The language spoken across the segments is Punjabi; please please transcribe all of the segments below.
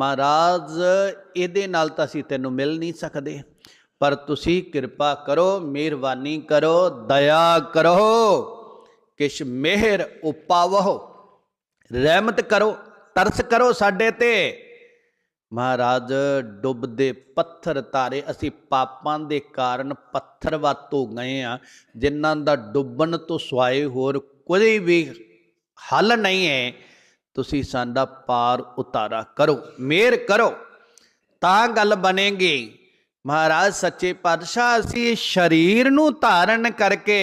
ਮਹਾਰਾਜ, ਇਹਦੇ ਨਾਲ ਤਾਂ ਅਸੀਂ ਤੈਨੂੰ ਮਿਲ ਨਹੀਂ ਸਕਦੇ। ਪਰ ਤੁਸੀਂ ਕਿਰਪਾ ਕਰੋ, ਮਿਹਰਬਾਨੀ ਕਰੋ, ਦਇਆ ਕਰੋ, ਕਿਛ ਮਿਹਰ ਉਪਾਵੋ ਰਹਿਮਤ ਕਰੋ, ਤਰਸ ਕਰੋ ਸਾਡੇ ਤੇ। ਮਹਾਰਾਜ, ਡੁੱਬਦੇ ਪੱਥਰ ਤਾਰੇ, ਅਸੀਂ ਪਾਪਾਂ ਦੇ ਕਾਰਨ ਪੱਥਰ ਪੱਥਰਵਤ ਹੋ ਗਏ ਆ। ਜਿਨ੍ਹਾਂ ਦਾ ਡੁੱਬਣ ਤੋਂ ਸਵਾਏ ਹੋਰ ਕੋਈ ਵੀ ਹੱਲ ਨਹੀਂ ਹੈ। ਤੁਸੀਂ ਸਾਡਾ ਪਾਰ ਉਤਾਰਾ ਕਰੋ, ਮਿਹਰ ਕਰੋ, ਤਾਂ ਗੱਲ ਬਣੇਗੀ। ਮਹਾਰਾਜ, ਸੱਚੇ ਪਾਤਸ਼ਾਹ, ਅਸੀਂ ਸਰੀਰ ਨੂੰ ਧਾਰਨ ਕਰਕੇ,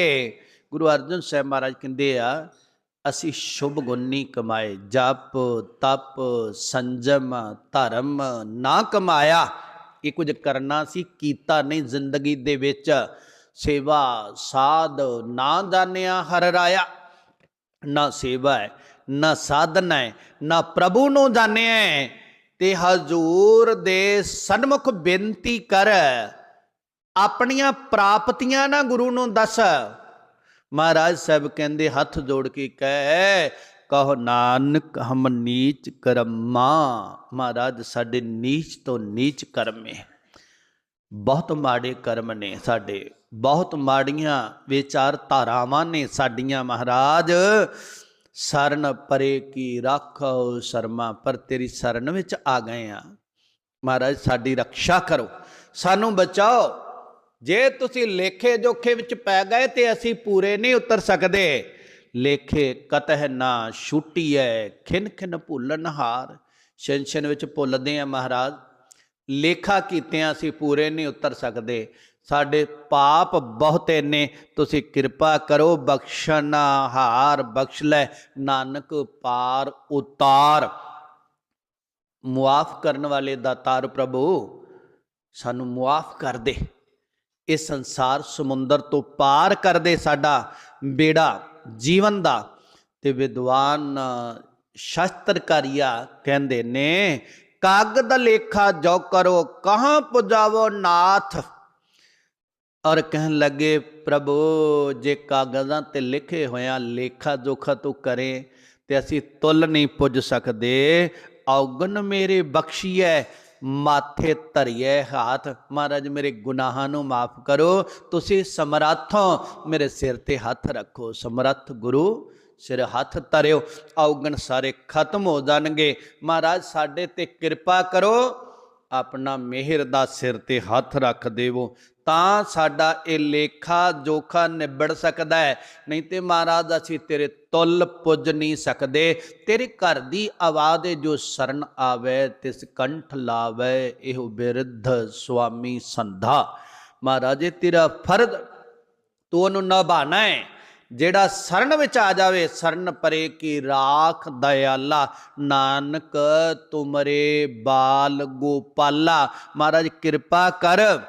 ਗੁਰੂ ਅਰਜਨ ਸਾਹਿਬ ਮਹਾਰਾਜ ਕਹਿੰਦੇ ਆ, ਅਸੀਂ ਸ਼ੁਭ ਗੁਣ ਨਹੀਂ ਕਮਾਏ, ਜਪ, ਤਪ, ਸੰਜਮ, ਧਰਮ ਨਾ ਕਮਾਇਆ। ਇਹ ਕੁਝ ਕਰਨਾ ਸੀ, ਕੀਤਾ ਨਹੀਂ ਜ਼ਿੰਦਗੀ ਦੇ ਵਿੱਚ। ਸੇਵਾ, ਸਾਧ, ਨਾ ਜਾਣਿਆ ਹਰ ਰਾਇਆ। ਨਾ ਸੇਵਾ ਹੈ ਨਾ ਸਾਧਨ ਹੈ, ਨਾ ਪ੍ਰਭੂ ਨੂੰ ਜਾਣਿਆ ਤੇ ਹਜ਼ੂਰ ਦੇ ਸਨਮੁਖ ਬੇਨਤੀ ਕਰ, ਆਪਣੀਆਂ ਪ੍ਰਾਪਤੀਆਂ ਨਾ ਗੁਰੂ ਨੂੰ ਦੱਸ। ਮਹਾਰਾਜ ਸਾਹਿਬ ਕਹਿੰਦੇ, ਹੱਥ ਜੋੜ ਕੇ ਕਹਿ, ਕਹੋ ਨਾਨਕ, ਹਮ ਨੀਚ ਕਰਮਾ। ਮਹਾਰਾਜ, ਸਾਡੇ ਨੀਚ ਤੋਂ ਨੀਚ ਕਰਮ ਹੈ ਬਹੁਤ ਮਾੜੇ ਕਰਮ ਨੇ ਸਾਡੇ। ਬਹੁਤ ਮਾੜੀਆਂ ਵਿਚਾਰ ਧਾਰਾਵਾਂ ਨੇ ਸਾਡੀਆਂ, ਮਹਾਰਾਜ। ਸਰਨ ਪਰੇ ਕੀ ਰੱਖੋ ਸ਼ਰਮਾ, ਪਰ ਤੇਰੀ ਸਰਨ ਵਿੱਚ ਆ ਗਏ ਆ। ਮਹਾਰਾਜ, ਸਾਡੀ ਰੱਖਿਆ ਕਰੋ, ਸਾਨੂੰ ਬਚਾਓ। ਜੇ ਤੁਸੀਂ ਲੇਖੇ ਜੋਖੇ ਵਿੱਚ ਪੈ ਗਏ ਤੇ ਅਸੀਂ ਪੂਰੇ ਨਹੀਂ ਉਤਰ ਸਕਦੇ। ਲੇਖੇ ਕਤਹ ਨਾ ਛੁੱਟੀ ਛੁੱਟੀਐ, ਖਿਨ ਖਿਨ ਭੁੱਲਨ ਹਾਰ ਛਿਨ ਵਿੱਚ ਭੁੱਲਦੇ ਆ ਮਹਾਰਾਜ। ਲੇਖਾ ਕੀਤਿਆਂ ਅਸੀਂ ਪੂਰੇ ਨਹੀਂ ਉਤਰ ਸਕਦੇ। ਸਾਡੇ ਪਾਪ ਬਹੁਤੇ ਨੇ ਤੁਸੀਂ ਕਿਰਪਾ ਕਰੋ, ਬਖਸ਼ਣਾ ਹਾਰ, ਬਖਸ਼ ਲੈ, ਨਾਨਕ ਪਾਰ ਉਤਾਰ। ਮੁਆਫ ਕਰਨ ਵਾਲੇ ਦਾਤਾਰ ਪ੍ਰਭੂ, ਸਾਨੂੰ ਮੁਆਫ ਕਰ ਦੇ। ਇਹ ਸੰਸਾਰ ਸਮੁੰਦਰ ਤੋਂ ਪਾਰ ਕਰ ਦੇ ਸਾਡਾ ਬੇੜਾ ਜੀਵਨ ਦਾ। ਤੇ ਵਿਦਵਾਨ ਸ਼ਾਸਤਰਕਾਰੀਆ ਕਹਿੰਦੇ ਨੇ, ਕਾਗਦ ਲੇਖਾ ਜੋ ਕਰੋ, ਕਹਾਂ ਪੁਜਾਵੋ ਨਾਥ? ਔਰ ਕਹਿਣ ਲੱਗੇ, ਪ੍ਰਭੂ, ਜੇ ਕਾਗਜ਼ਾਂ ਤੇ ਲਿਖੇ ਹੋਇਆ ਲੇਖਾ ਜੋਖਾ ਤੂੰ ਕਰੇ, ਤੇ ਅਸੀਂ ਤੁਲ ਨਹੀਂ ਪੁੱਜ ਸਕਦੇ। ਔਗਨ ਮੇਰੇ ਬਖਸ਼ੀਐ, ਮਾਥੇ ਧਰਿਐ ਹੱਥ। ਮਹਾਰਾਜ, ਮੇਰੇ ਗੁਨਾਹਾਂ ਨੂੰ ਮਾਫ ਕਰੋ। ਤੁਸੀਂ ਸਮਰੱਥੋਂ, ਮੇਰੇ ਸਿਰ ਤੇ ਹੱਥ ਰੱਖੋ। ਸਮਰੱਥ ਗੁਰੂ, ਸਿਰ ਹੱਥ ਧਰਿਓ। ਔਗਣ ਸਾਰੇ ਖਤਮ ਹੋ ਜਾਣਗੇ। ਮਹਾਰਾਜ, ਸਾਡੇ ਤੇ ਕਿਰਪਾ ਕਰੋ। ਆਪਣਾ ਮਿਹਰ ਦਾ ਸਿਰ ਤੇ ਹੱਥ ਰੱਖ ਦੇਵੋ। ਤਾਂ ਸਾਡਾ ਇਹ ਲੇਖਾ ਜੋਖਾ ਨਿਬੜ ਸਕਦਾ ਹੈ। ਨਹੀਂ ਤੇ ਮਹਾਰਾਜ, ਅਸੀਂ ਤੇਰੇ ਤੁਲ ਪੁੱਜ ਨਹੀਂ ਸਕਦੇ। ਤੇਰੇ ਘਰ ਦੀ ਆਵਾਜ਼ ਜੋ ਸਰਨ ਆਵੇ, ਤਿਸ ਕੰਠ ਲਾਵੇ, ਇਹ ਬਿਰਧ ਸੁਆਮੀ ਸੰਧਾ। ਮਹਾਰਾਜੇ ਤੇਰਾ ਫਰਜ਼, ਤੂੰ ਉਹਨੂੰ ਨਿਭਾਣਾ ਹੈ। ਜਿਹੜਾ ਸਰਨ ਵਿੱਚ ਆ ਜਾਵੇ, ਸਰਨ ਪਰੇ ਕੀ ਰਾਖ ਦਇਆਲਾ? ਨਾਨਕ ਤੁਮਰੇ ਬਾਲ ਗੋਪਾਲਾ। ਮਹਾਰਾਜ, ਕਿਰਪਾ ਕਰ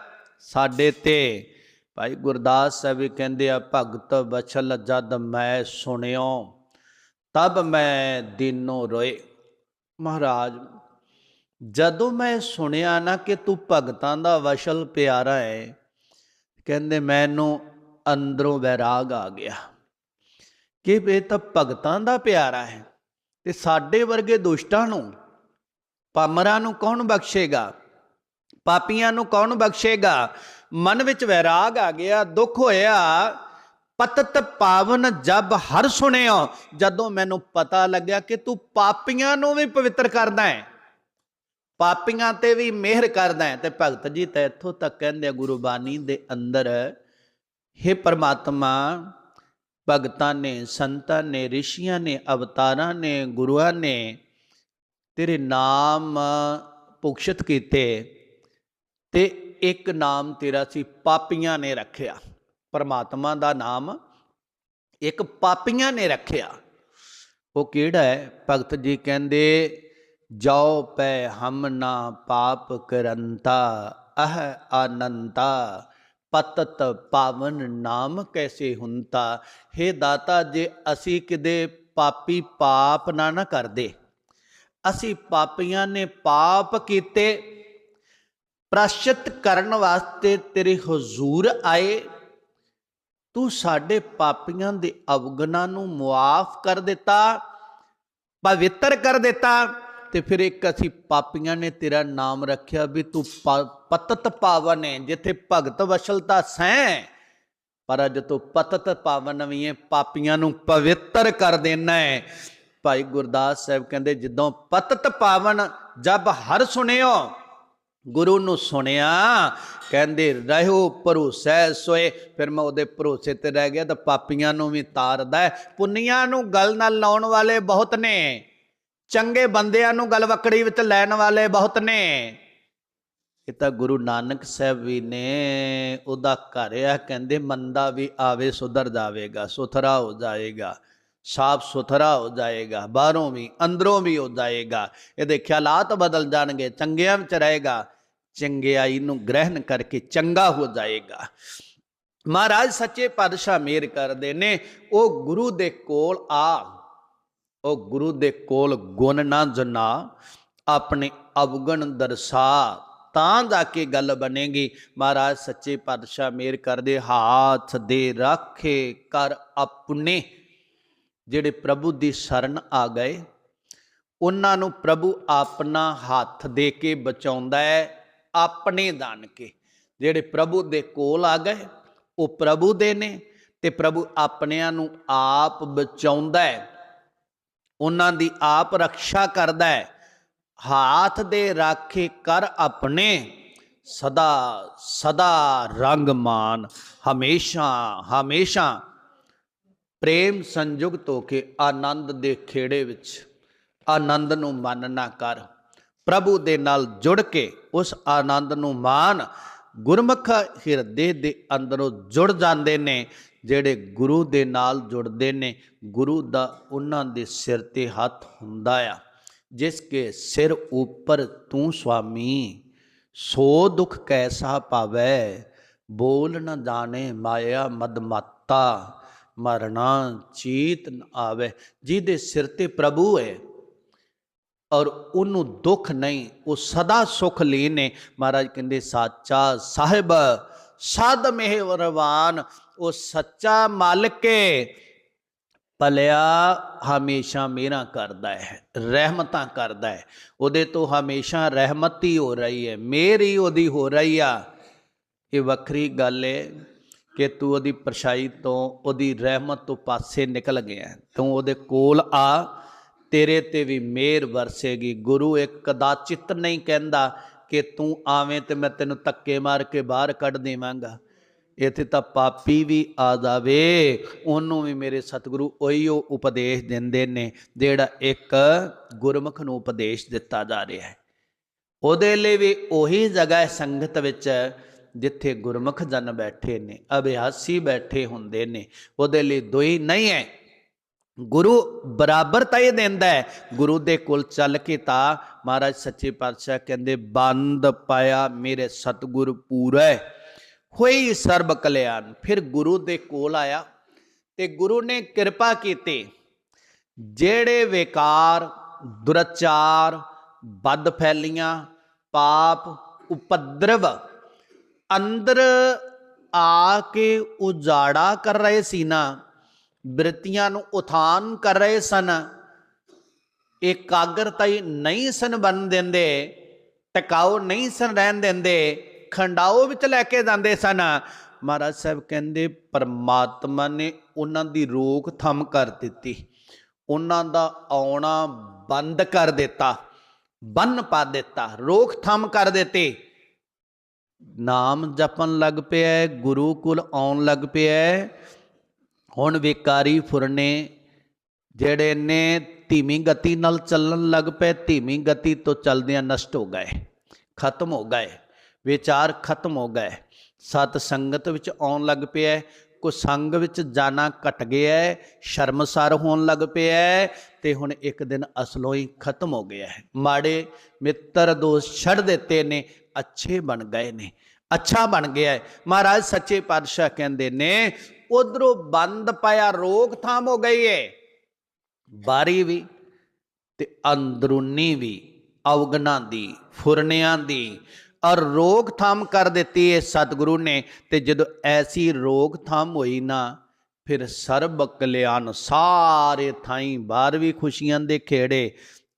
ਸਾਡੇ ਤੇ। ਭਾਈ ਗੁਰਦਾਸ ਸਾਹਿਬ ਵੀ ਕਹਿੰਦੇ ਆ, ਭਗਤ ਬਛਲ ਜਦ ਮੈਂ ਸੁਣਿਓ, ਤਬ ਮੈਂ ਦਿਨੋਂ ਰੋਏ। ਮਹਾਰਾਜ, ਜਦੋਂ ਮੈਂ ਸੁਣਿਆ ਨਾ ਕਿ ਤੂੰ ਭਗਤਾਂ ਦਾ ਵਸ਼ਲ ਪਿਆਰਾ ਹੈ ਕਹਿੰਦੇ ਮੈਨੂੰ ਅੰਦਰੋਂ ਵੈਰਾਗ ਆ ਗਿਆ। ਕਿ ਇਹ ਤਾਂ ਭਗਤਾਂ ਦਾ ਪਿਆਰਾ ਹੈ ਤੇ ਸਾਡੇ ਵਰਗੇ ਦੁਸ਼ਟਾਂ ਨੂੰ, ਪਾਮਰਾਂ ਨੂੰ ਕੌਣ ਬਖਸ਼ੇਗਾ? ਪਾਪੀਆਂ ਨੂੰ ਕੌਣ ਬਖਸ਼ੇਗਾ? ਮਨ ਵਿੱਚ ਵੈਰਾਗ ਆ ਗਿਆ, ਦੁੱਖ ਹੋਇਆ। ਪਤਤ ਪਾਵਨ ਜਬ ਹਰ ਸੁਣਿਓ, ਜਦੋਂ ਮੈਨੂੰ ਪਤਾ ਲੱਗਿਆ ਕਿ ਤੂੰ ਪਾਪੀਆਂ ਨੂੰ ਵੀ ਪਵਿੱਤਰ ਕਰਦਾ ਹੈ। ਪਾਪੀਆਂ ਤੇ ਵੀ ਮਿਹਰ ਕਰਦਾ ਹੈ। ਤੇ ਭਗਤ ਜੀ ਤਾਂ ਇੱਥੋਂ ਤੱਕ ਕਹਿੰਦੇ ਆ ਗੁਰੂ ਦੇ ਅੰਦਰ हे ਪਰਮਾਤਮਾ ਭਗਤਾਂ ਨੇ, ਸੰਤਾਂ ਨੇ, ਰਿਸ਼ੀਆਂ ਨੇ, ਅਵਤਾਰਾਂ ਨੇ, ਗੁਰੂਆਂ ਨੇ ਤੇਰੇ ਨਾਮ ਪੁਕਸ਼ਤ ਕੀਤੇ ਤੇ ਇੱਕ ਨਾਮ ਤੇਰਾ ਸੀ ਪਾਪੀਆਂ ਨੇ ਰੱਖਿਆ। ਪਰਮਾਤਮਾ ਦਾ ਨਾਮ ਇੱਕ ਪਾਪੀਆਂ ਨੇ ਰੱਖਿਆ। ਉਹ ਕਿਹੜਾ ਹੈ? ਭਗਤ ਜੀ ਕਹਿੰਦੇ, ਜਾਓ ਪੈ ਹਮ ਨਾ ਪਾਪ ਕਰੰਤਾ, ਅਹ ਆਨੰਤਾ ਪਤਤ ਪਾਵਨ ਨਾਮ ਕੈਸੇ ਹੁੰਤਾ? हे ਦਾਤਾ, ਜੇ ਅਸੀਂ ਕਿਦੇ ਪਾਪੀ ਪਾਪ ਨਾ ਨਾ ਕਰਦੇ, ਅਸੀਂ ਪਾਪੀਆਂ ਨੇ ਪਾਪ ਕੀਤੇ, ਪ੍ਰਾਸ਼ਿਤ ਕਰਨ ਵਾਸਤੇ ਤੇਰੇ ਹਜ਼ੂਰ ਆਏ, ਤੂੰ ਸਾਡੇ ਪਾਪੀਆਂ ਦੇ ਅਵਗੁਣਾਂ ਨੂੰ ਮੁਆਫ ਕਰ ਦਿੱਤਾ, ਪਵਿੱਤਰ ਕਰ ਦਿੱਤਾ। ਤੇ ਫਿਰ ਇੱਕ ਅਸੀਂ ਪਾਪੀਆਂ ਨੇ ਤੇਰਾ ਨਾਮ ਰੱਖਿਆ ਵੀ ਤੂੰ ਪ- ਪਤਤ ਪਾਵਨ ਹੈ, ਜਿੱਥੇ ਭਗਤ ਵਸਲਤਾ ਸੈਂ ਪਰ ਅੱਜ ਤੂੰ ਪਤਤ ਪਾਵਨ ਵੀ ਹੈ, ਪਾਪੀਆਂ ਨੂੰ ਪਵਿੱਤਰ ਕਰ ਦੇਣਾ ਹੈ। ਭਾਈ ਗੁਰਦਾਸ ਸਾਹਿਬ ਕਹਿੰਦੇ, ਜਦੋਂ ਪਤਤ ਪਾਵਨ ਜਬ ਹਰ ਸੁਣਿਓ, ਗੁਰੂ ਨੂੰ ਸੁਣਿਆ। ਕਹਿੰਦੇ ਰਹਿਓ ਭਰੋਸੈ ਸੋਏ। ਫਿਰ ਮੈਂ ਉਹਦੇ ਭਰੋਸੇ ਤੇ ਰਹਿ ਗਿਆ, ਤਾਂ ਪਾਪੀਆਂ ਨੂੰ ਵੀ ਤਾਰਦਾ ਹੈ। ਪੁੰਨੀਆਂ ਨੂੰ ਗੱਲ ਨਾਲ ਲਾਉਣ ਵਾਲੇ ਬਹੁਤ ਨੇ। ਚੰਗੇ ਬੰਦਿਆਂ ਨੂੰ ਗਲਵਕੜੀ ਵਿੱਚ ਲੈਣ ਵਾਲੇ ਬਹੁਤ ਨੇ। ਇਹ ਤਾਂ ਗੁਰੂ ਨਾਨਕ ਸਾਹਿਬ ਵੀ ਨੇ, ਉਹਦਾ ਘਰ ਆ, ਕਹਿੰਦੇ ਮੰਦਾ ਵੀ ਆਵੇ ਸੁਧਰ ਜਾਵੇਗਾ, ਸੁਥਰਾ ਹੋ ਜਾਏਗਾ, ਸਾਫ਼ ਸੁਥਰਾ ਹੋ ਜਾਏਗਾ, ਬਾਹਰੋਂ ਵੀ, ਅੰਦਰੋਂ ਵੀ ਹੋ ਜਾਏਗਾ। ਇਹਦੇ ਖਿਆਲਾਤ ਬਦਲ ਜਾਣਗੇ, ਚੰਗਿਆਂ ਵਿੱਚ ਰਹੇਗਾ, ਚੰਗਿਆਈ ਨੂੰ ਗ੍ਰਹਿਣ ਕਰਕੇ ਚੰਗਾ ਹੋ ਜਾਏਗਾ। ਮਹਾਰਾਜ ਸੱਚੇ ਪਾਤਸ਼ਾਹ ਮੇਰ ਕਰਦੇ ਨੇ, ਉਹ ਗੁਰੂ ਦੇ ਕੋਲ ਆ ਉਹ ਗੁਰੂ ਦੇ ਕੋਲ ਗੁਣ ਨਾ ਜਨਾ, ਆਪਣੇ ਅਵਗਣ ਦਰਸਾ, ਤਾਂ ਜਾ ਕੇ ਗੱਲ ਬਣੇਗੀ। ਮਹਾਰਾਜ ਸੱਚੇ ਪਾਤਸ਼ਾਹ ਮੇਰ ਕਰਦੇ ਹਾਥ ਦੇ ਰੱਖੇ ਕਰ ਆਪਣੇ। ਜਿਹੜੇ ਪ੍ਰਭੂ ਦੀ ਸ਼ਰਨ ਆ ਗਏ, ਉਹਨਾਂ ਨੂੰ ਪ੍ਰਭੂ ਆਪਣਾ ਹੱਥ ਦੇ ਕੇ ਬਚਾਉਂਦਾ ਹੈ, ਆਪਣੇ ਦਾਨ ਕੇ। ਜਿਹੜੇ ਪ੍ਰਭੂ ਦੇ ਕੋਲ ਆ ਗਏ, ਉਹ ਪ੍ਰਭੂ ਦੇ ਨੇ ਤੇ ਪ੍ਰਭੂ ਆਪਣਿਆਂ ਨੂੰ ਆਪ ਬਚਾਉਂਦਾ ਹੈ। ਉਹਨਾਂ ਦੀ ਆਪ ਰੱਖਿਆ ਕਰਦਾ ਹੈ। ਹਾਥ ਦੇ ਰਾਖੇ ਕਰ ਆਪਣੇ, ਸਦਾ ਸਦਾ ਰੰਗਮਾਨ ਹਮੇਸ਼ਾ ਹਮੇਸ਼ਾ। ਪ੍ਰੇਮ ਸੰਯੁਕਤ ਹੋ ਕੇ ਆਨੰਦ ਦੇ ਖੇੜੇ ਵਿੱਚ, ਆਨੰਦ ਨੂੰ ਮਨ ਨਾ ਕਰ। ਪ੍ਰਭੂ ਦੇ ਨਾਲ ਜੁੜ ਕੇ ਉਸ ਆਨੰਦ ਨੂੰ ਮਾਣ, ਗੁਰਮੁਖ ਹਿਰਦੇ ਦੇ ਅੰਦਰੋਂ ਜੁੜ ਜਾਂਦੇ ਨੇ। ਜਿਹੜੇ ਗੁਰੂ ਦੇ ਨਾਲ ਜੁੜਦੇ ਨੇ, ਗੁਰੂ ਦਾ ਉਹਨਾਂ ਦੇ ਸਿਰ ਤੇ ਹੱਥ ਹੁੰਦਾ ਆ। ਜਿਸ ਕੇ ਸਿਰ ਉੱਪਰ ਤੂੰ ਸੁਆਮੀ ਸੋ ਦੁਖ ਕੈਸਾ ਪਾਵੈ? ਬੋਲ ਨ ਜਾਣੇ ਮਾਇਆ ਮਦਮਾਤਾ, ਮਰਨਾ ਚੀਤ ਨ ਆਵੇ। ਜਿਹਦੇ ਸਿਰ ਤੇ ਪ੍ਰਭੂ ਹੈ ਔਰ ਉਹਨੂੰ ਦੁੱਖ ਨਹੀਂ, ਉਹ ਸਦਾ ਸੁਖ ਲੀਨੇ ਮਹਾਰਾਜ ਕਹਿੰਦੇ, ਸਾਚਾ ਸਾਹਿਬ ਸਾਧ ਮਿਹਰਬਾਨ ਉਹ ਸੱਚਾ ਮਾਲਕ ਹੈ ਭਲਿਆ ਹਮੇਸ਼ਾ ਮੇਰਾ ਕਰਦਾ ਹੈ, ਰਹਿਮਤਾਂ ਕਰਦਾ ਹੈ। ਉਹਦੇ ਤੋਂ ਹਮੇਸ਼ਾ ਰਹਿਮਤ ਹੀ ਹੋ ਰਹੀ ਹੈ ਮੇਰੀ ਉਹਦੀ ਹੋ ਰਹੀ ਆ। ਇਹ ਵੱਖਰੀ ਗੱਲ ਹੈ ਕਿ ਤੂੰ ਉਹਦੀ ਪਰਛਾਈ ਤੋਂ ਉਹਦੀ ਰਹਿਮਤ ਤੋਂ ਪਾਸੇ ਨਿਕਲ ਗਿਆ। ਤੂੰ ਉਹਦੇ ਕੋਲ ਆ, ਤੇਰੇ ਤੇ ਵੀ ਮਿਹਰ ਵਰਸੇਗੀ। ਗੁਰੂ ਇੱਕ ਕਦਾਚਿਤ ਨਹੀਂ ਕਹਿੰਦਾ ਕਿ ਤੂੰ ਆਵੇਂ ਤੇ ਮੈਂ ਤੈਨੂੰ ਧੱਕੇ ਮਾਰ ਕੇ ਬਾਹਰ ਕੱਢ ਦੇਵਾਂਗਾ। ਇੱਥੇ ਤਾਂ ਪਾਪੀ ਵੀ ਆ ਜਾਵੇ, ਉਹਨੂੰ ਵੀ ਮੇਰੇ ਸਤਿਗੁਰੂ ਉਹੀਓ ਉਪਦੇਸ਼ ਦਿੰਦੇ ਨੇ, ਜਿਹੜਾ ਇੱਕ ਗੁਰਮੁਖ ਨੂੰ ਉਪਦੇਸ਼ ਦਿੱਤਾ ਜਾ ਰਿਹਾ ਹੈ। ਉਹਦੇ ਲਈ ਵੀ ਉਹੀ ਜਗ੍ਹਾ ਹੈ ਸੰਗਤ ਵਿੱਚ, ਜਿੱਥੇ ਗੁਰਮੁਖ ਜਨ ਬੈਠੇ ਨੇ, ਅਭਿਆਸੀ ਬੈਠੇ ਹੁੰਦੇ ਨੇ, ਉਹਦੇ ਲਈ ਦੋਈ ਨਹੀਂ ਹੈ। ਗੁਰੂ ਬਰਾਬਰਤਾ ਹੀ ਦਿੰਦਾ ਹੈ, ਗੁਰੂ ਦੇ ਕੋਲ ਚੱਲ ਕੇ ਤਾਂ ਮਹਾਰਾਜ ਸੱਚੇ ਪਾਤਸ਼ਾਹ ਕਹਿੰਦੇ, ਬੰਦ ਪਾਇਆ ਮੇਰੇ ਸਤਿਗੁਰ ਪੂਰੈ ਹੋਈ ਸਰਬ ਕਲਿਆਣ। ਫਿਰ ਗੁਰੂ ਦੇ ਕੋਲ ਆਇਆ ਤੇ ਗੁਰੂ ਨੇ ਕਿਰਪਾ ਕੀਤੀ। ਜਿਹੜੇ ਵਿਕਾਰ, ਦੁਰਚਾਰ ਬਦ ਫੈਲੀਆਂ, ਪਾਪ, ਉਪਦਰਵ ਅੰਦਰ ਆ ਕੇ ਉਜਾੜਾ ਕਰ ਰਹੇ ਸੀ ਨਾ, ਬਿਰਤੀਆਂ ਨੂੰ ਉਥਾਨ ਕਰ ਰਹੇ ਸਨ, ਇਕਾਗਰਤਾ ਹੀ ਨਹੀਂ ਸਨ ਬਣ ਦਿੰਦੇ ਟਿਕਾਓ ਨਹੀਂ ਸਨ ਰਹਿਣ ਦਿੰਦੇ ਖੰਡਾਓ ਵਿੱਚ ਲੈ ਕੇ ਜਾਂਦੇ ਸਨ। ਮਹਾਰਾਜ ਸਾਹਿਬ ਕਹਿੰਦੇ, ਪਰਮਾਤਮਾ ਨੇ ਉਹਨਾਂ ਦੀ ਰੋਕ ਥੰਮ ਕਰ ਦਿੱਤੀ। ਉਹਨਾਂ ਦਾ ਆਉਣਾ ਬੰਦ ਕਰ ਦਿੱਤਾ, ਬੰਨ ਪਾ ਦਿੱਤਾ, ਰੋਕ ਥਮ ਕਰ ਦਿੱਤੇ। ਨਾਮ ਜਪਣ ਲੱਗ ਪਿਆ, ਗੁਰੂ ਕੋਲ ਆਉਣ ਲੱਗ ਪਿਆ। ਹੁਣ ਵਿਕਾਰੀ ਫੁਰਨੇ ਜਿਹੜੇ ਨੇ ਧੀਮੀ ਗਤੀ ਨਾਲ ਚੱਲਣ ਲੱਗ ਪਏ, ਧੀਮੀ ਗਤੀ ਤੋਂ ਚੱਲਦਿਆਂ ਨਸ਼ਟ ਹੋ ਗਏ, ਖਤਮ ਹੋ ਗਏ। ਵਿਚਾਰ ਖਤਮ ਹੋ ਗਏ। ਸਤ ਸੰਗਤ ਵਿੱਚ ਆਉਣ ਲੱਗ ਪਿਆ ਕੋ ਸੰਗ ਵਿੱਚ ਜਾਣਾ ਘਟ ਗਿਆ ਸ਼ਰਮਸਾਰ ਹੋਣ ਲੱਗ ਪਿਆ ਹੈ ਤੇ ਹੁਣ ਇੱਕ ਦਿਨ ਅਸਲੋਂ ਹੀ ਖਤਮ ਹੋ ਗਿਆ ਹੈ। ਮਾੜੇ ਮਿੱਤਰ ਦੋਸਤ ਛੱਡ ਦਿੱਤੇ ਨੇ, ਅੱਛੇ ਬਣ ਗਏ ਨੇ। ਅੱਛਾ ਬਣ ਗਿਆ ਹੈ। ਮਹਾਰਾਜ ਸੱਚੇ ਪਾਤਸ਼ਾਹ ਕਹਿੰਦੇ ਨੇ, ਉਧਰੋਂ ਬੰਦ ਪਾਇਆ ਰੋਕਥਾਮ ਹੋ ਗਈ ਹੈ ਬਾਰੀ ਵੀ ਤੇ ਅੰਦਰੂਨੀ ਵੀ, ਅਵਗਨਾਂ ਦੀ, ਫੁਰਨਿਆਂ ਦੀ ਔਰ ਰੋਕਥਾਮ ਕਰ ਦਿੱਤੀ ਹੈ ਸਤਿਗੁਰੂ ਨੇ ਤੇ ਜਦੋਂ ਐਸੀ ਰੋਕਥਾਮ ਹੋਈ ਨਾ, ਫਿਰ ਸਰਬ ਕਲਿਆਣ ਸਾਰੇ ਥਾਈਂ ਬਾਹਰ ਵੀ ਖੁਸ਼ੀਆਂ ਦੇ ਖੇੜੇ,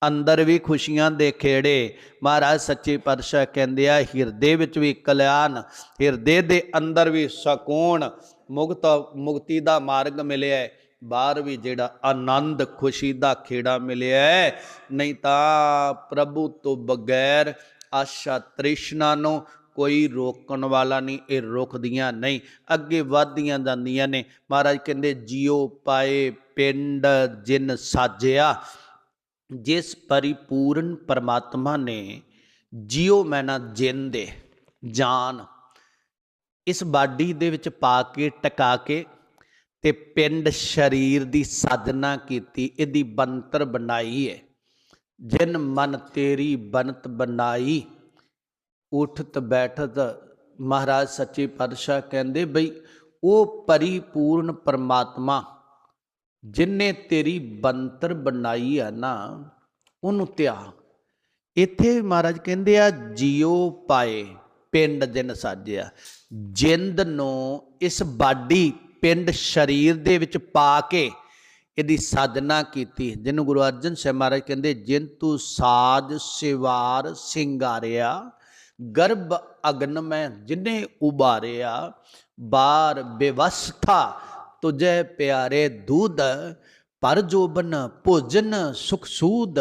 ਅੰਦਰ ਵੀ ਖੁਸ਼ੀਆਂ ਦੇ ਖੇੜੇ। ਮਹਾਰਾਜ ਸੱਚੇ ਪਾਤਸ਼ਾਹ ਕਹਿੰਦੇ ਆ, ਹਿਰਦੇ ਵਿੱਚ ਵੀ ਕਲਿਆਣ, ਹਿਰਦੇ ਦੇ ਅੰਦਰ ਵੀ ਸਕੂਨ, ਮੁਕਤ, ਮੁਕਤੀ ਦਾ ਮਾਰਗ ਮਿਲਿਆ ਹੈ। ਬਾਹਰ ਵੀ ਜਿਹੜਾ ਆਨੰਦ, ਖੁਸ਼ੀ ਦਾ ਖੇੜਾ ਮਿਲਿਆ ਹੈ। ਨਹੀਂ ਤਾਂ ਪ੍ਰਭੂ ਤੋਂ ਬਗੈਰ ਆਸ਼ਾ ਤ੍ਰਿਸ਼ਨਾ ਨੂੰ ਕੋਈ ਰੋਕਣ ਵਾਲਾ ਨਹੀਂ, ਇਹ ਰੁਕਦੀਆਂ ਨਹੀਂ। ਅੱਗੇ ਵਧਦੀਆਂ ਜਾਂਦੀਆਂ ਨੇ। ਮਹਾਰਾਜ ਕਹਿੰਦੇ ਜਿਉ ਪਾਏ ਪਿੰਡ ਜਿਨ ਸਾਜਿਆ, ਜਿਸ ਪਰਿਪੂਰਨ ਪਰਮਾਤਮਾ ਨੇ ਜਿਉ ਮੈਨਾ ਜਿੰਨ ਦੇ ਜਾਨ। ਇਸ ਬਾਡੀ ਦੇ ਵਿੱਚ ਪਾ ਕੇ, ਟਿਕਾ ਕੇ ਤੇ ਪਿੰਡ ਸਰੀਰ ਦੀ ਸਾਧਨਾ ਕੀਤੀ, ਇਹਦੀ ਬੰਤਰ ਬਣਾਈ ਹੈ ਜਿਨ ਮਨ ਤੇਰੀ ਬਨਤ ਬਣਾਈ, ਉਠਤ ਬੈਠਤ ਮਹਾਰਾਜ ਸੱਚੇ ਪਾਤਸ਼ਾਹ ਕਹਿੰਦੇ ਬਈ, ਉਹ ਪਰਿਪੂਰਨ ਪਰਮਾਤਮਾ ਜਿਨਨੇ ਤੇਰੀ ਬੰਤਰ ਬਣਾਈ ਆ ਨਾ, ਉਹਨੂੰ ਧਿਆ ਇੱਥੇ ਮਹਾਰਾਜ ਕਹਿੰਦੇ ਆ ਜਿਉ ਪਾਏ, ਪਿੰਡ ਦਿਨ ਸਾਜਿਆ। ਜਿੰਦ ਨੂੰ ਇਸ ਬਾਡੀ ਪਿੰਡ ਸਰੀਰ ਦੇ ਵਿੱਚ ਪਾ ਕੇ ਇਹਦੀ ਸਾਧਨਾ ਕੀਤੀ। ਜਿਹਨੂੰ ਗੁਰੂ ਅਰਜਨ ਸਾਹਿਬ ਮਹਾਰਾਜ ਕਹਿੰਦੇ ਜਿਨ ਤੂੰ ਸਾਜ ਸਿਵਾਰ ਸਿੰਗਾਰਿਆ, ਗਰਭ ਅਗਨ ਮੈਂ ਜਿਨੇ ਉਬਾਰਿਆ, ਬਾਰ ਬੇਵਸਥਾ ਤੁਝੇ ਪਿਆਰੇ ਦੂਧ ਪਰ ਜੋਬਨ ਭੋਜਨ ਸੁਖ ਸੂਦ,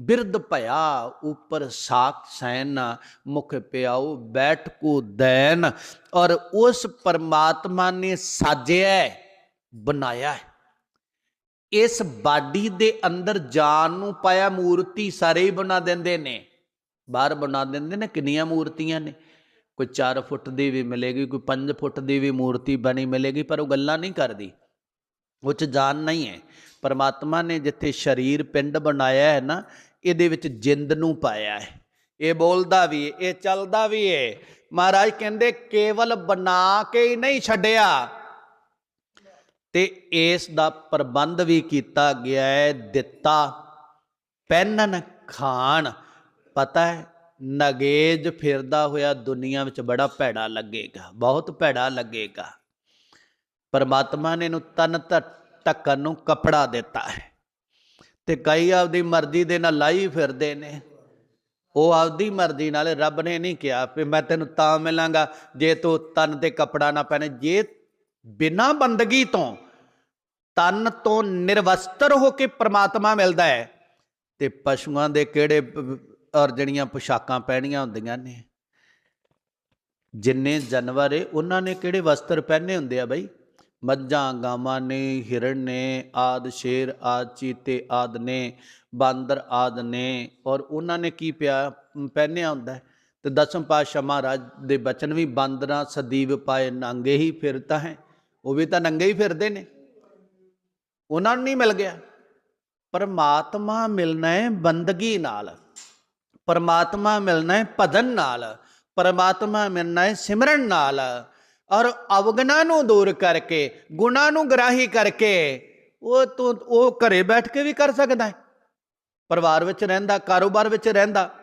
ਬਿਰਧ ਭਇਆ ਉਪਰ ਸਾਖ ਸੈਨ, ਮੁਖ ਪਿਆਉ ਬੈਠ ਕੋ ਦੈਨ। ਔਰ ਉਸ ਪਰਮਾਤਮਾ ਨੇ ਸਾਜਿਆ, ਬਣਾਇਆ ਹੈ। ਇਸ ਬਾਡੀ ਦੇ ਅੰਦਰ ਜਾਨ ਨੂੰ ਪਾਇਆ ਮੂਰਤੀ ਸਾਰੇ ਹੀ ਬਣਾ ਦਿੰਦੇ ਨੇ। ਬਾਹਰ ਬਣਾ ਦਿੰਦੇ ਨੇ, ਕਿੰਨੀਆਂ ਮੂਰਤੀਆਂ ਨੇ? ਕੋਈ 4 ਫੁੱਟ ਦੀ ਵੀ ਮਿਲੇਗੀ, ਕੋਈ 5 ਫੁੱਟ ਦੀ ਵੀ ਮੂਰਤੀ ਬਣੀ ਮਿਲੇਗੀ, ਪਰ ਉਹ ਗੱਲਾਂ ਨਹੀਂ ਕਰਦੀ। ਉਹ ਚ ਜਾਨ ਨਹੀਂ ਹੈ। ਪਰਮਾਤਮਾ ਨੇ ਜਿੱਥੇ ਸਰੀਰ ਪਿੰਡ ਬਣਾਇਆ ਹੈ ਨਾ, ਇਹਦੇ ਵਿੱਚ ਜਿੰਦ ਨੂੰ ਪਾਇਆ ਹੈ। ਇਹ ਬੋਲਦਾ ਵੀ ਇਹ ਚੱਲਦਾ ਵੀ ਹੈ। ਮਹਾਰਾਜ ਕਹਿੰਦੇ, ਕੇਵਲ ਬਣਾ ਕੇ ਹੀ ਨਹੀਂ ਛੱਡਿਆ। ਤੇ ਇਸ ਦਾ ਪ੍ਰਬੰਧ ਵੀ ਕੀਤਾ ਗਿਆ ਹੈ, ਦਿੱਤਾ ਪਹਿਨਨ ਖਾਣ ਪਤਾ ਹੈ, ਨਗੇਜ ਫਿਰਦਾ ਹੋਇਆ ਦੁਨੀਆ ਵਿੱਚ ਬੜਾ ਭੈੜਾ ਲੱਗੇਗਾ, ਬਹੁਤ ਭੈੜਾ ਲੱਗੇਗਾ। ਪਰਮਾਤਮਾ ਨੇ ਨੂੰ ਤਨ ਤ- ਢੱਕਣ ਨੂੰ ਕਪੜਾ ਦਿੱਤਾ ਹੈ ਤੇ ਕਈ ਆਪਦੀ ਮਰਜ਼ੀ ਦੇ ਨਾਲ ਲਾਈ ਫਿਰਦੇ ਨੇ। ਉਹ ਆਪਦੀ ਮਰਜ਼ੀ ਨਾਲ, ਰੱਬ ਨੇ ਨਹੀਂ ਕਿਹਾ ਵੀ ਮੈਂ ਤੈਨੂੰ ਤਾਂ ਮਿਲਾਂਗਾ, ਜੇ ਤੂੰ ਤਨ ਤੇ ਕਪੜਾ ਨਾ ਪਹਿਨੇ, ਜੇ ਬਿਨਾਂ ਬੰਦਗੀ ਤੋਂ ਤਨ ਤੋਂ ਨਿਰਵਸਤਰ ਹੋ ਕੇ ਪ੍ਰਮਾਤਮਾ ਮਿਲਦਾ ਹੈ ਤੇ ਪਸ਼ੂਆਂ ਦੇ ਕਿਹੜੇ ਔਰ ਜਿਹੜੀਆਂ ਪੁਸ਼ਾਕਾਂ ਪਹਿਨੀਆਂ ਹੁੰਦੀਆਂ ਨੇ? ਜਿੰਨੇ ਜਾਨਵਰ ਏ, ਉਹਨਾਂ ਨੇ ਕਿਹੜੇ ਵਸਤਰ ਪਹਿਨੇ ਹੁੰਦੇ ਆ ਬਈ? ਮੱਝਾਂ, ਗਾਵਾਂ ਨੇ ਹਿਰਣ ਨੇ, ਆਦ, ਸ਼ੇਰ, ਆਦ, ਚੀਤੇ, ਆਦ ਨੇ, ਬਾਂਦਰ, ਆਦ ਨੇ, ਔਰ ਉਹਨਾਂ ਨੇ ਕੀ ਪਿਆ ਪਹਿਨਿਆ ਹੁੰਦਾ ਹੈ? ਤੇ ਦਸਮ ਪਾਤਸ਼ਾਹ ਮਹਾਰਾਜ ਦੇ ਬਚਨ ਵੀ, ਬਾਂਦਰਾਂ ਸਦੀਵ ਪਾਏ, ਨਾਂਗੇ ਹੀ ਫਿਰਤਾ ਹੈ। ਉਹ ਵੀ ਤਾਂ ਨੰਗੇ ਹੀ ਫਿਰਦੇ ਨੇ। ਉਹਨਾਂ ਨੂੰ ਨਹੀਂ ਮਿਲ ਗਿਆ। ਪਰਮਾਤਮਾ ਮਿਲਣਾ ਹੈ ਬੰਦਗੀ ਨਾਲ। ਪਰਮਾਤਮਾ ਮਿਲਣਾ ਹੈ ਭਜਨ ਨਾਲ। ਪਰਮਾਤਮਾ ਮਿਲਣਾ ਹੈ ਸਿਮਰਨ ਨਾਲ। ਔਰ ਅਵਗੁਣਾ ਨੂੰ ਦੂਰ ਕਰਕੇ, ਗੁਣਾ ਨੂੰ ਗਰਾਹੀ ਕਰਕੇ, ਉਹ ਤੂੰ, ਉਹ ਘਰੇ ਬੈਠ ਕੇ ਵੀ ਕਰ ਸਕਦਾ ਹੈ। ਪਰਿਵਾਰ ਵਿੱਚ ਰਹਿੰਦਾ, ਕਾਰੋਬਾਰ ਵਿੱਚ ਰਹਿੰਦਾ।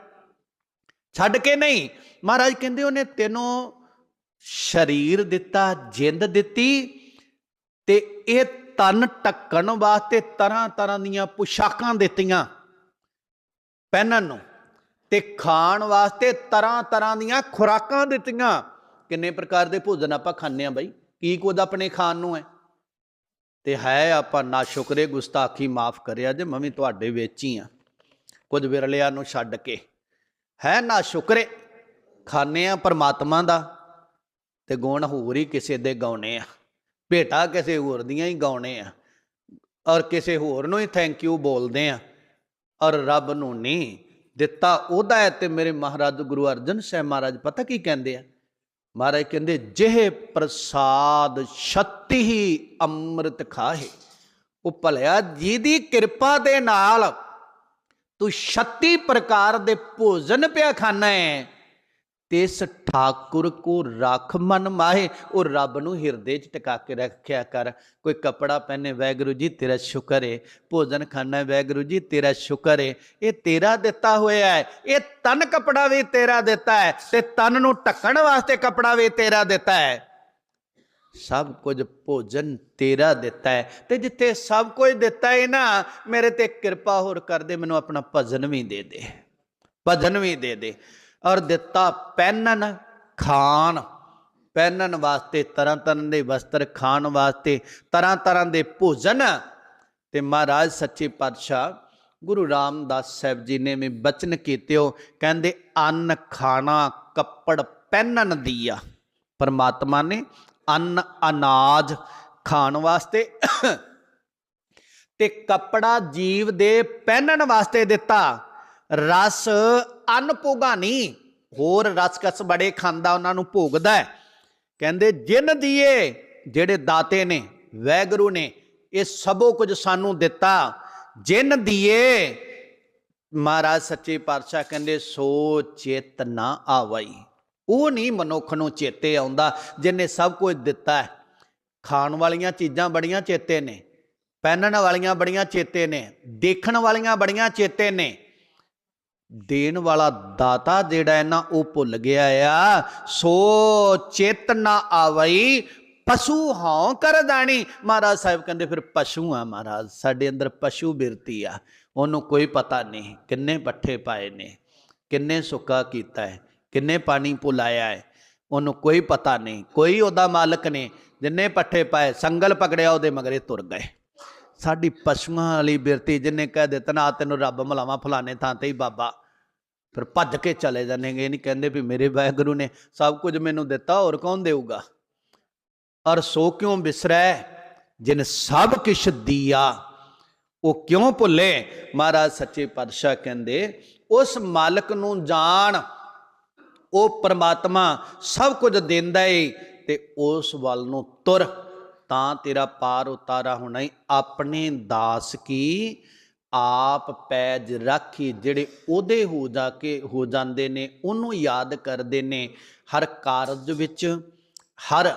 ਛੱਡ ਕੇ ਨਹੀਂ। ਮਹਾਰਾਜ ਕਹਿੰਦੇ ਉਹਨੇ ਤੈਨੂੰ ਸਰੀਰ ਦਿੱਤਾ, ਜਿੰਦ ਦਿੱਤੀ ਤੇ ਇਹ ਤਨ ਟੱਕਣ ਵਾਸਤੇ ਤਰ੍ਹਾਂ ਤਰ੍ਹਾਂ ਦੀਆਂ ਪੁਸ਼ਾਕਾਂ ਦਿੱਤੀਆਂ ਪਹਿਨਣ ਨੂੰ ਤੇ ਖਾਣ ਵਾਸਤੇ ਤਰ੍ਹਾਂ ਤਰ੍ਹਾਂ ਦੀਆਂ ਖੁਰਾਕਾਂ ਦਿੱਤੀਆਂ। ਕਿੰਨੇ ਪ੍ਰਕਾਰ ਦੇ ਭੋਜਨ ਆਪਾਂ ਖਾਂਦੇ ਆ ਬਾਈ? ਕੀ ਕੁਝ ਆਪਣੇ ਖਾਣ ਨੂੰ ਹੈ? ਤੇ ਹੈ ਆਪਾਂ ਨਾ ਸ਼ੁਕਰੇ ਗੁਸਤਾਖੀ ਮਾਫ ਕਰਿਆ ਜੇ, ਮੈਂ ਵੀ ਤੁਹਾਡੇ ਵਿੱਚ ਹੀ ਆ ਕੁਝ ਵਿਰਲਿਆਂ ਨੂੰ ਛੱਡ ਕੇ। ਹੈ ਨਾ ਸ਼ੁਕਰੇ? ਖਾਣੇ ਆ ਪਰਮਾਤਮਾ ਦਾ। ਤੇ ਗੁਣ ਹੋਰ ਹੀ ਕਿਸੇ ਦੇ ਗਾਉਣੇ ਆ। ਭੇਟਾ ਕਿਸੇ ਹੋਰ ਦੀਆਂ ਹੀ ਗਾਉਣੇ ਆ। ਔਰ ਕਿਸੇ ਹੋਰ ਨੂੰ ਹੀ ਥੈਂਕ ਯੂ ਬੋਲਦੇ ਆ। ਔਰ ਰੱਬ ਨੂੰ ਨਹੀਂ ਦਿੱਤਾ ਉਹਦਾ ਹੈ ਤੇ ਮੇਰੇ ਮਹਾਰਾਜ ਗੁਰੂ ਅਰਜਨ ਸਾਹਿਬ ਮਹਾਰਾਜ ਪਤਾ ਕੀ ਕਹਿੰਦੇ ਆ? ਮਹਾਰਾਜ ਕਹਿੰਦੇ, ਜਿਹੇ ਪ੍ਰਸਾਦ ਛੱਤੀ ਹੀ ਅੰਮ੍ਰਿਤ ਖਾਹੇ, ਉਹ ਭਲਿਆ ਜਿਹਦੀ ਕਿਰਪਾ ਦੇ ਨਾਲ ਤੂੰ 36 ਪ੍ਰਕਾਰ ਦੇ ਭੋਜਨ ਪਿਆ ਖਾਣਾ ਹੈ। ਤਿਸ ਠਾਕੁਰ ਕੋ ਰਖ ਮਨ ਮਾਹੇ, ਉਹ ਰੱਬ ਨੂੰ ਹਿਰਦੇ 'ਚ ਟਿਕਾ ਕੇ ਰੱਖਿਆ ਕਰ। ਕੋਈ ਕਪੜਾ ਪਹਿਨੇ, ਵੈਗੁਰੂ ਜੀ ਤੇਰਾ ਸ਼ੁਕਰ ਏ। ਭੋਜਨ ਖਾਣਾ ਵੈਗੁਰੂ ਜੀ ਤੇਰਾ ਸ਼ੁਕਰ ਏ। ਇਹ ਤੇਰਾ ਦਿੱਤਾ ਹੋਇਆ ਹੈ ਇਹ ਤਨ ਕਪੜਾ ਵੀ ਤੇਰਾ ਦਿੱਤਾ ਹੈ ਤੇ ਤਨ ਨੂੰ ਢੱਕਣ ਵਾਸਤੇ ਕਪੜਾ ਵੀ ਤੇਰਾ ਦਿੱਤਾ ਹੈ ਸਭ ਕੁਝ ਭੋਜਨ ਤੇਰਾ ਦਿੱਤਾ ਹੈ ਤੇ ਜਿੱਥੇ ਸਭ ਕੁਝ ਦਿੱਤਾ ਹੈ ਨਾ, ਮੇਰੇ ਤੇ ਕਿਰਪਾ ਹੋਰ ਕਰ ਦੇ, ਮੈਨੂੰ ਆਪਣਾ ਭਜਨ ਵੀ ਦੇ ਦੇ। ਭਜਨ ਵੀ ਦੇ ਦੇ। ਔਰ ਦਿੱਤਾ ਪਹਿਨਣ ਖਾਣ ਪਹਿਨਣ ਵਾਸਤੇ, ਤਰ੍ਹਾਂ ਤਰ੍ਹਾਂ ਦੇ ਵਸਤਰ ਖਾਣ ਵਾਸਤੇ, ਤਰ੍ਹਾਂ ਤਰ੍ਹਾਂ ਦੇ ਭੋਜਨ। ਤੇ ਮਹਾਰਾਜ ਸੱਚੇ ਪਾਤਸ਼ਾਹ ਗੁਰੂ ਰਾਮਦਾਸ ਸਾਹਿਬ ਜੀ ਨੇ ਵੀ ਬਚਨ ਕੀਤਿਓ ਕਹਿੰਦੇ, ਅੰਨ ਖਾਣਾ ਕੱਪੜ ਪਹਿਨਣ ਦੀਆ। ਪਰਮਾਤਮਾ ਨੇ ਅੰਨ ਅਨਾਜ ਖਾਣ ਵਾਸਤੇ ਤੇ ਕੱਪੜਾ ਜੀਵ ਦੇ ਪਹਿਨਣ ਵਾਸਤੇ ਦਿੱਤਾ। ਰਸ ਅੰਨ ਨਹੀਂ ਹੋਰ ਰਸ ਕਸ ਬੜੇ ਖਾਂਦਾ, ਉਹਨਾਂ ਨੂੰ ਭੋਗਦਾ ਹੈ। ਕਹਿੰਦੇ, ਜਿਨ ਦੀਏ ਜਿਹੜੇ ਦਾਤੇ ਨੇ, ਵੈਗਰੂ ਨੇ, ਇਹ ਸਭੋ ਕੁਝ ਸਾਨੂੰ ਦਿੱਤਾ। ਜਿਨ ਦੀਏ, ਮਹਾਰਾਜ ਸੱਚੇ ਪਾਤਸ਼ਾਹ ਕਹਿੰਦੇ, ਸੋ ਚੇਤ ਨਾ ਆਵਈ। ਉਹ ਨਹੀਂ ਮਨੁੱਖ ਨੂੰ ਚੇਤੇ ਆਉਂਦਾ, ਜਿਨੇ ਸਭ ਕੁਝ ਦਿੱਤਾ ਹੈ। ਖਾਣ ਵਾਲੀਆਂ ਚੀਜ਼ਾਂ ਬੜੀਆਂ ਚੇਤੇ ਨੇ, ਪਹਿਨਣ ਵਾਲੀਆਂ ਬੜੀਆਂ ਚੇਤੇ ਨੇ, ਦੇਖਣ ਵਾਲੀਆਂ ਬੜੀਆਂ ਚੇਤੇ ਨੇ। ਦੇਣ ਵਾਲਾ ਦਾਤਾ ਜਿਹੜਾ ਹੈ ਨਾ, ਉਹ ਭੁੱਲ ਗਿਆ ਆ। ਸੋ ਚੇਤਨਾ ਆਵਈ, ਪਸ਼ੂ ਹਾਂ ਕਰ ਦਾਣੀ। ਮਹਾਰਾਜ ਸਾਹਿਬ ਕਹਿੰਦੇ, ਫਿਰ ਪਸ਼ੂ ਆ ਮਹਾਰਾਜ, ਸਾਡੇ ਅੰਦਰ ਪਸ਼ੂ ਬਿਰਤੀ ਆ। ਉਹਨੂੰ ਕੋਈ ਪਤਾ ਨਹੀਂ, ਕਿੰਨੇ ਪੱਠੇ ਪਾਏ ਨੇ, ਕਿੰਨੇ ਸੁੱਕਾ ਕੀਤਾ ਹੈ, ਕਿੰਨੇ ਪਾਣੀ ਪੁਲਾਇਆ ਹੈ, ਉਹਨੂੰ ਕੋਈ ਪਤਾ ਨਹੀਂ। ਕੋਈ ਉਹਦਾ ਮਾਲਕ ਨੇ ਜਿੰਨੇ ਪੱਠੇ ਪਾਏ, ਸੰਗਲ ਪਕੜਿਆ ਉਹਦੇ ਮਗਰੇ ਤੁਰ ਗਏ। ਸਾਡੀ ਪਸ਼ੂਆਂ ਵਾਲੀ ਬਿਰਤੀ ਜਿੰਨੇ ਕਹਿ ਦਿੱਤਾ ਨਾ ਤੈਨੂੰ ਰੱਬ ਮਲਾਵਾ ਫਲਾਣੇ ਥਾਂ ਤੇ ਹੀ ਬਾਬਾ। ਫਿਰ ਭੱਜ ਕੇ ਚਲੇ ਜਾਣਗੇ ਇਹ ਨਹੀਂ ਕਹਿੰਦੇ ਵੀ ਮੇਰੇ ਵਾਹਿਗੁਰੂ ਨੇ ਸਭ ਕੁਝ ਮੈਨੂੰ ਦਿੱਤਾ, ਹੋਰ ਕੌਣ ਦੇਊਗਾ? ਔਰ ਸੋ ਕਿਉਂ ਬਿਸਰੈ? ਜਿਨ ਸਭ ਕਿਛ ਦੀਆ, ਉਹ ਕਿਉਂ ਭੁੱਲੇ? ਮਹਾਰਾਜ ਸੱਚੇ ਪਾਤਸ਼ਾਹ ਕਹਿੰਦੇ, ਉਸ ਮਾਲਕ ਨੂੰ ਜਾਣ, ਉਹ ਪਰਮਾਤਮਾ ਸਭ ਕੁਝ ਦਿੰਦਾ ਏ ਤੇ ਉਸ ਵੱਲ ਨੂੰ ਤੁਰ। ਤਾਂ ਤੇਰਾ ਪਾਰ ਉਤਾਰਾ ਹੋਣਾ ਹੀ ਆਪਣੇ ਦਾਸ ਕੀ? ਆਪ ਪੈਜ ਰਾਖੀ, ਜਿਹੜੇ ਉਹਦੇ ਹੋ ਜਾ ਕੇ ਹੋ ਜਾਂਦੇ ਨੇ, ਉਹਨੂੰ ਯਾਦ ਕਰਦੇ ਨੇ। ਹਰ ਕਾਰਜ ਵਿੱਚ, ਹਰ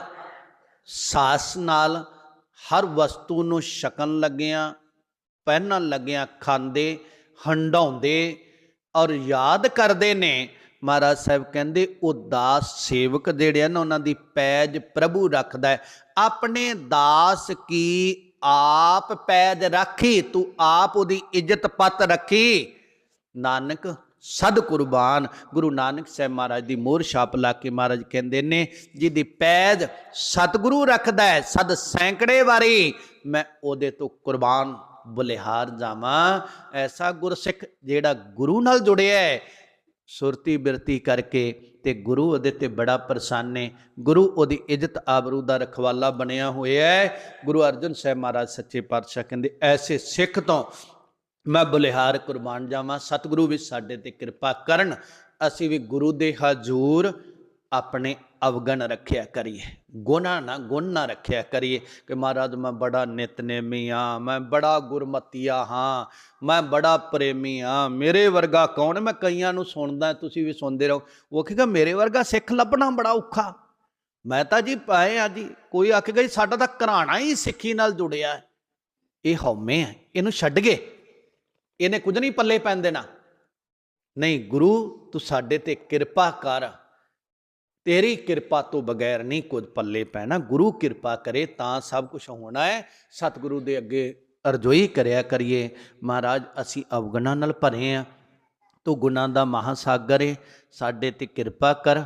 ਸਾਸ ਨਾਲ, ਹਰ ਵਸਤੂ ਨੂੰ ਛਕਣ ਲੱਗਿਆਂ, ਪਹਿਨਣ ਲੱਗਿਆਂ, ਖਾਂਦੇ ਹੰਡਾਉਂਦੇ ਔਰ ਯਾਦ ਕਰਦੇ ਨੇ। ਮਹਾਰਾਜ ਸਾਹਿਬ ਕਹਿੰਦੇ, ਉਹ ਦਾਸ ਸੇਵਕ ਜਿਹੜੇ ਹਨ ਉਹਨਾਂ ਦੀ ਪੈਜ ਪ੍ਰਭੂ ਰੱਖਦਾ ਹੈ। ਆਪਣੇ ਦਾਸ ਕੀ ਆਪ ਪੈਜ ਰੱਖੀ, ਤੂੰ ਆਪ ਉਹਦੀ ਇੱਜ਼ਤ ਪਤ ਰੱਖੀ। ਨਾਨਕ ਸਦ ਕੁਰਬਾਨ ਗੁਰੂ ਨਾਨਕ ਸਾਹਿਬ ਮਹਾਰਾਜ ਦੀ ਮੋਹਰ ਛਾਪ ਲਾ ਕੇ ਮਹਾਰਾਜ ਕਹਿੰਦੇ ਨੇ, ਜਿਹਦੀ ਪੈਜ ਸਤਿਗੁਰੂ ਰੱਖਦਾ ਹੈ, ਸਦ ਸੈਂਕੜੇ ਵਾਰੀ, ਮੈਂ ਉਹਦੇ ਤੋਂ ਕੁਰਬਾਨ ਬੁਲਿਹਾਰ ਜਾਵਾਂ। ਐਸਾ ਗੁਰਸਿੱਖ ਜਿਹੜਾ ਗੁਰੂ ਨਾਲ ਜੁੜਿਆ ਹੈ ਸੁਰਤੀ ਬਿਰਤੀ ਕਰਕੇ ਤੇ ਗੁਰੂ ਉਹਦੇ ਤੇ ਬੜਾ ਪ੍ਰਸੰਨ ਹੈ ਗੁਰੂ ਉਹਦੀ ਇੱਜ਼ਤ ਆਬਰੂ ਦਾ ਰਖਵਾਲਾ ਬਣਿਆ ਹੋਇਆ ਹੈ। ਗੁਰੂ ਅਰਜਨ ਸਾਹਿਬ ਮਹਾਰਾਜ ਸੱਚੇ ਪਾਤਸ਼ਾਹ ਕਹਿੰਦੇ, ਐਸੇ ਸਿੱਖ ਤੋਂ ਮੈਂ ਬੁਲਿਹਾਰ ਕੁਰਬਾਨ ਜਾਵਾਂ। ਸਤਿਗੁਰੂ ਵੀ ਸਾਡੇ ਤੇ ਕਿਰਪਾ ਕਰਨ। ਅਸੀਂ ਵੀ ਗੁਰੂ ਦੇ ਹਜ਼ੂਰ ਆਪਣੇ ਅਵਗਣ ਰੱਖਿਆ ਕਰੀਏ। ਗੁਨਾ ਨਾ, ਗੁਣ ਨਾ ਰੱਖਿਆ ਕਰੀਏ ਕਿ ਮਹਾਰਾਜ, ਮੈਂ ਬੜਾ ਨਿਤਨੇਮੀ ਹਾਂ, ਮੈਂ ਬੜਾ ਗੁਰਮਤੀਆ ਹਾਂ, ਮੈਂ ਬੜਾ ਪ੍ਰੇਮੀ ਹਾਂ। ਮੇਰੇ ਵਰਗਾ ਕੌਣ? ਮੈਂ ਕਈਆਂ ਨੂੰ ਸੁਣਦਾ, ਤੁਸੀਂ ਵੀ ਸੁਣਦੇ ਰਹੋ। ਉਹ ਕਹੇਗਾ ਮੇਰੇ ਵਰਗਾ ਸਿੱਖ ਲੱਭਣਾ ਬੜਾ ਔਖਾ। ਮੈਂ ਤਾਂ ਜੀ ਪਾਏ ਆ ਜੀ। ਕੋਈ ਆਖੇਗਾ ਜੀ, ਸਾਡਾ ਤਾਂ ਘਰਾਣਾ ਹੀ ਸਿੱਖੀ ਨਾਲ ਜੁੜਿਆ ਹੈ। ਇਹ ਹਉਮੈ ਹੈ, ਇਹਨੂੰ ਛੱਡ ਗਏ। ਇਹਨੇ ਕੁਝ ਨਹੀਂ ਪੱਲੇ ਪੈਣ ਦੇਣਾ। ਨਹੀਂ, ਗੁਰੂ, ਤੂੰ ਸਾਡੇ ਤੇ ਕਿਰਪਾ ਕਰ। ਤੇਰੀ ਕਿਰਪਾ ਤੋਂ ਬਗੈਰ ਨਹੀਂ ਕੁਝ ਪੱਲੇ ਪੈਣਾ। ਗੁਰੂ ਕਿਰਪਾ ਕਰੇ ਤਾਂ ਸਭ ਕੁਝ ਹੋਣਾ ਹੈ। ਸਤਿਗੁਰੂ ਦੇ ਅੱਗੇ ਅਰਜ਼ੋਈ ਕਰਿਆ ਕਰੀਏ। ਮਹਾਰਾਜ, ਅਸੀਂ ਅਵਗੁਣਾਂ ਨਾਲ ਭਰੇ ਆ ਤੂੰ ਗੁਨਾਹ ਦਾ ਮਹਾਸਾਗਰ ਹੈ ਸਾਡੇ ਤੇ ਕਿਰਪਾ ਕਰ।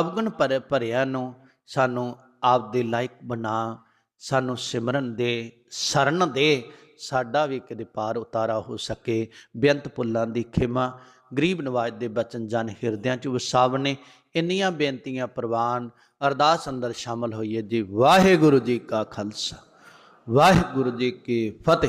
ਅਵਗਣ ਭਰੇ ਭਰਿਆ ਨੂੰ ਸਾਨੂੰ ਆਪ ਦੇ ਲਾਇਕ ਬਣਾ। ਸਾਨੂੰ ਸਿਮਰਨ ਦੇ, ਸਰਨ ਦੇ। ਸਾਡਾ ਵੀ ਕਿਤੇ ਪਾਰ ਉਤਾਰਾ ਹੋ ਸਕੇ। ਬੇਅੰਤ ਪੁੱਲਾਂ ਦੀ ਖਿਮਾ। ਗਰੀਬ ਨਵਾਜ ਦੇ ਬਚਨ ਜਨ ਹਿਰਦਿਆਂ ਚ ਵਸਾਵਨੇ। ਇੰਨੀਆਂ ਬੇਨਤੀਆਂ ਪ੍ਰਵਾਨ ਅਰਦਾਸ ਅੰਦਰ ਸ਼ਾਮਲ ਹੋਈਏ ਜੀ। ਵਾਹਿਗੁਰੂ ਜੀ ਕਾ ਖਾਲਸਾ। ਵਾਹਿਗੁਰੂ ਜੀ ਕੀ ਫਤਿਹ।